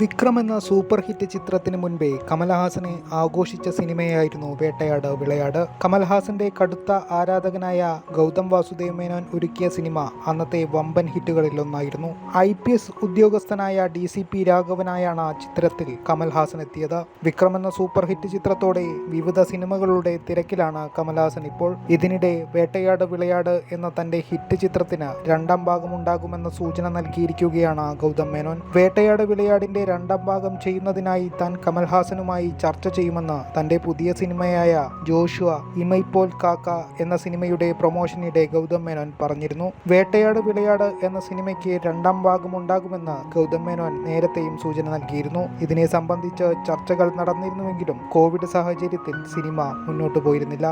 വിക്രം എന്ന super hit ചിത്രത്തിന് മുൻപേ കമൽഹാസനെ ആഘോഷിച്ച സിനിമയായിരുന്നു വേട്ടയാട് വിളയാട്. കമൽഹാസന്റെ കടുത്ത ആരാധകനായ ഗൗതം വാസുദേവ് മേനോൻ ഒരുക്കിയ സിനിമ അന്നത്തെ വമ്പൻ ഹിറ്റുകളിലൊന്നായിരുന്നു ഐ പി എസ് ഉദ്യോഗസ്ഥനായ ഡി സി പി രാഘവനായാണ് ചിത്രത്തിൽ കമൽഹാസൻ എത്തിയത്. വിക്രം എന്ന സൂപ്പർ ഹിറ്റ് ചിത്രത്തോടെ വിവിധ സിനിമകളുടെ തിരക്കിലാണ് കമൽഹാസൻ ഇപ്പോൾ. ഇതിനിടെ വേട്ടയാട് വിളയാട് എന്ന തന്റെ ഹിറ്റ് ചിത്രത്തിന് രണ്ടാം ഭാഗമുണ്ടാകുമെന്ന സൂചന നൽകിയിരിക്കുകയാണ് ഗൗതം മേനോൻ. വേട്ടയാട് വിളയാടിന്റെ രണ്ടാം ഭാഗം ചെയ്യുന്നതിനായി താൻ കമൽഹാസനുമായി ചർച്ച ചെയ്യുമെന്ന് തന്റെ പുതിയ സിനിമയായ ജോഷുവ ഇമൈപ്പോൽ കാക്ക എന്ന സിനിമയുടെ പ്രൊമോഷനിടെ ഗൗതം മേനോൻ പറഞ്ഞിരുന്നു. വേട്ടയാട് വിളയാട് എന്ന സിനിമയ്ക്ക് രണ്ടാം ഭാഗം ഉണ്ടാകുമെന്ന് ഗൗതം മേനോൻ നേരത്തെയും സൂചന നൽകിയിരുന്നു. ഇതിനെ സംബന്ധിച്ച് ചർച്ചകൾ നടന്നിരുന്നുവെങ്കിലും കോവിഡ് സാഹചര്യത്തിൽ സിനിമ മുന്നോട്ടു പോയിരുന്നില്ല.